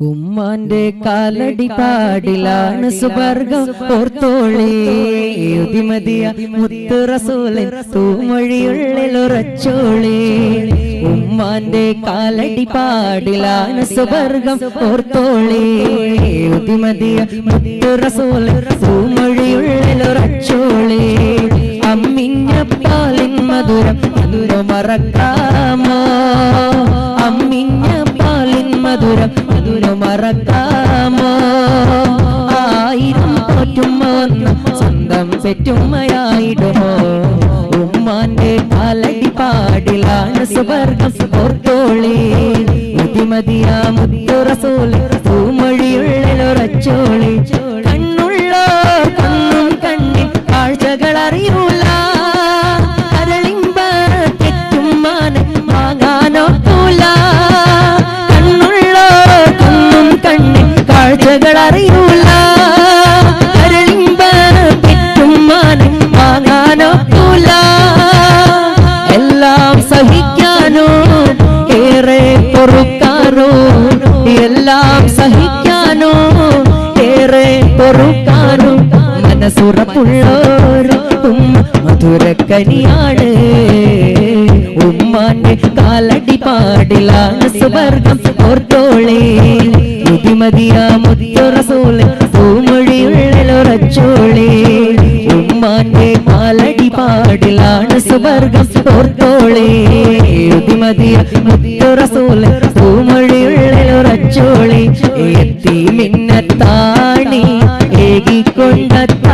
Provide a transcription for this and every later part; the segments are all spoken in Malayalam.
ഉമ്മാന്റെ കാലടി പാടിലാണ് സുവർഗം. ഓർത്തോളേ ഉദിമതിയ മുത്തു റസൂലെ തൂമൊഴിയുള്ളിൽ ഉറച്ചോളേ. ഉമ്മാന്റെ കാലടി പാടിലാണ് സുവർഗം. ഓർത്തോളേ ഉദിമതിയ മുത്തു റസൂലെ തൂമൊഴിയുള്ളിൽ ഉറച്ചോളേ. അമ്മിഞ്ഞ പാലിൻ മധുരം അന്നു മറക്കാമോ? അമ്മിഞ്ഞ അതിനു മറക്കാമോ? ആയിരം പോറ്റുമ്മ വന്ന് സ്വന്തം പെറ്റുമ്മയായിടുമോ? ഉമ്മാന്റെ കാലടി പാടിലാണ് സുവർഗം ഓർത്തോളി. മുത്തുറസോളി ഉറച്ചോളി. കണ്ണുള്ള കണ്ണും കണ്ണിൽ കാഴ്ചകൾ അറിയൂല എല്ലാം സഹിക്കാനോ ഏറെ പൊറുക്കാനും മനസ്സുറപ്പുള്ളോരും മധുരക്കനിയാണ്. ഉമ്മാന്റെ കാലടി പാടിലാണ് സുവർഗം ഓർത്തോളേ. മുതിമതിയാ മുത്തുറസൂൽ പൂമൊഴിയുള്ളിൽ ഉറച്ചോളേ ഉമ്മാന്റെ കാലടി പാടിലാണ് സുവർഗം ഓർത്തോളേ. ബുദ്ധിമതിയ മുത്തുറസൂൽ ഏകിക്കൊണ്ട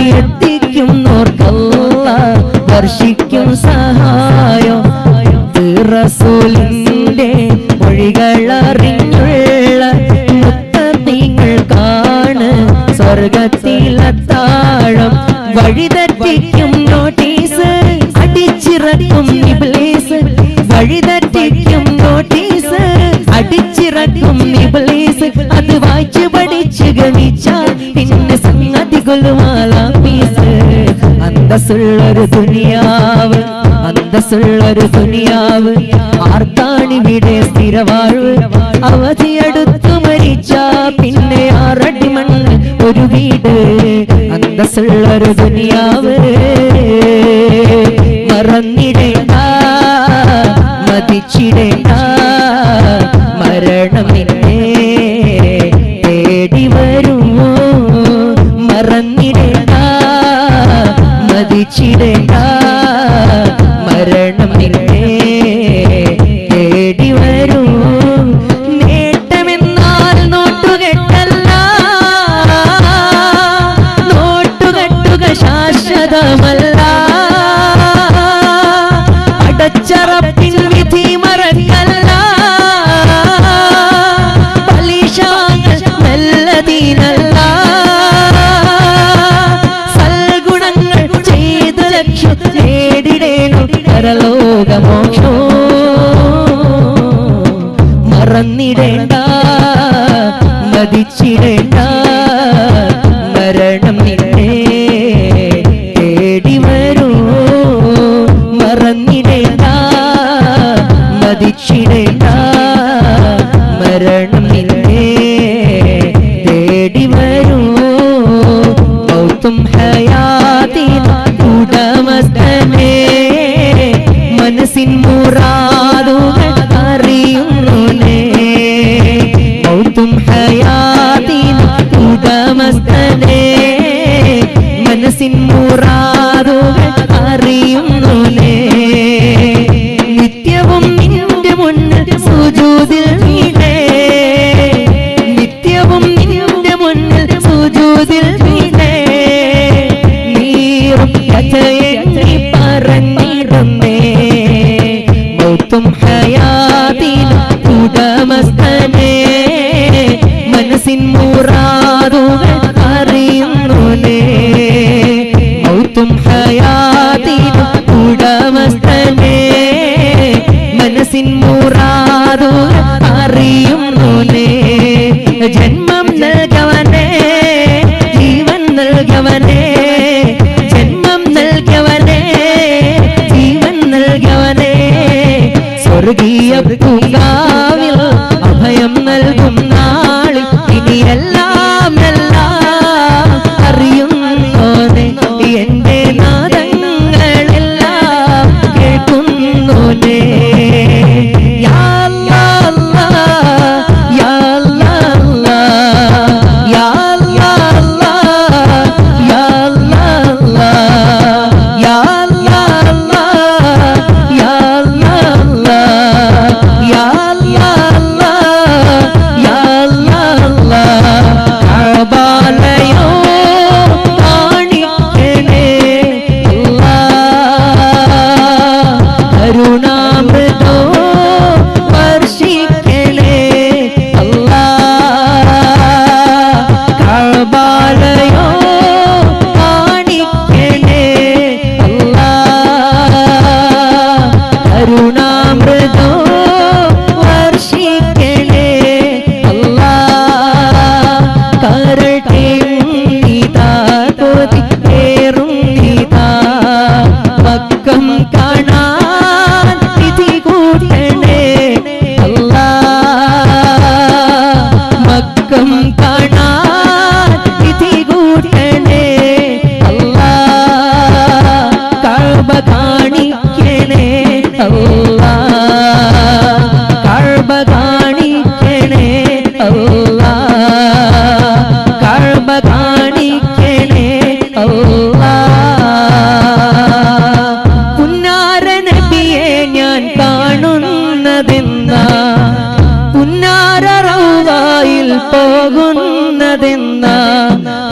ഇരുത്തിക്കും നോർക്കല്ല വർഷിക്കും സഹായം. റസൂലിന്റെ മൊഴികളറിഞ്ഞുള്ള മുത്തീങ്ങൾ കാണ് സ്വർഗത്തിലത്താഴം. വഴിതെറ്റിക്കും നോട്ടീസ് അടിച്ചിറക്കും ഇബ്ലീസ്. വഴിതെറ്റിക്കും നോട്ടീസ് അടിച്ചിറക്കും ഇബ്ലീസ്. അത് വായിച്ചു പഠിച്ചു ഗമിച്ചാൽ അന്തസ്സുള്ളൊരു ദുനിയാവ് അന്തസ്സുള്ളൊരു ദുനിയാവ് ആർക്കാണിവിടെ സ്ഥിരവാഴ്വ്. അവധിയെടുത്തു മരിച്ച പിന്നെ ആറടി ഒരു വീട്. അന്തസ്സുള്ളൊരു ദുനിയാവ് മറന്നിടേണ്ട മതിച്ചിടേണ്ട. ലക്ഷ്യം നേടിടേണു പരലോകമോക്ഷോ മറന്നിടേണ്ട മതിച്ചിടേണ്ട മരണം നിന്നെ തേടി വരൂ മറന്നിടേണ്ട മതിച്ചിടേണ്ട സുജൂതിൽ വീണേ. നീറും മനസ്സിൻ മുറാദുകൾ അറിയുന്നേ മൗത്തും മനസ്സിൻ മുറാദുകൾ അറിയുന്നുനേ. ജന്മം Borghi, Borghi, Borghi, না പോകുന്നതെന്ന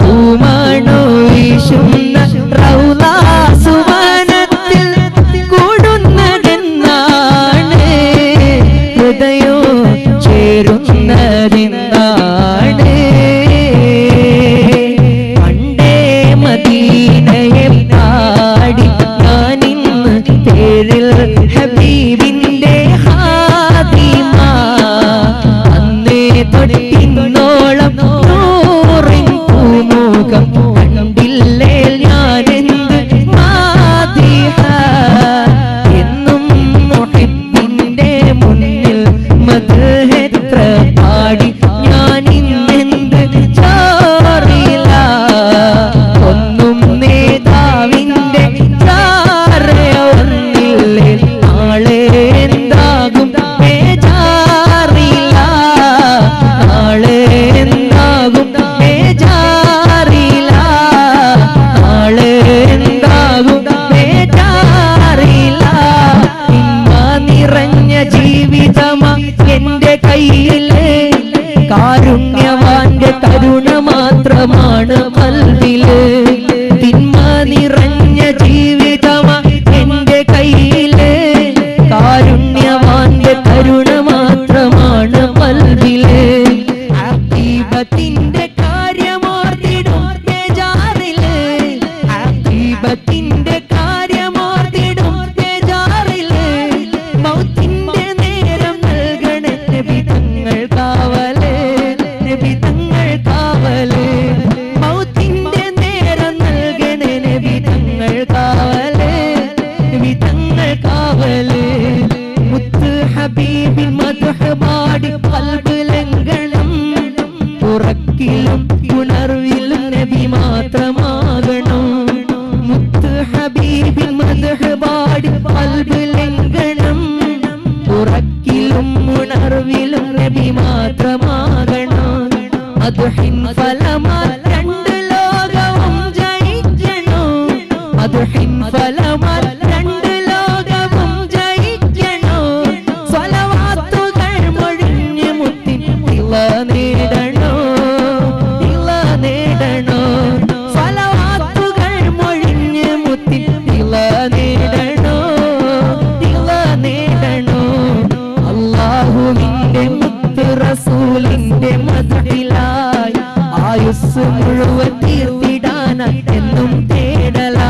ഭൂമണോ വിശുന്ന റൗലാസുമാനത്തിൽ കൂടുന്നതെന്നാണ്. ഹൃദയോ ചേരുന്നതെന്നാണ്. പണ്ടേ മതി കാരുണ്യവാന്റെ കരുണ മാത്രമാണ് കൽവിൽ. تحب ஆயுசு முழுவ தீர்த்திடான என்னும் தேடலா?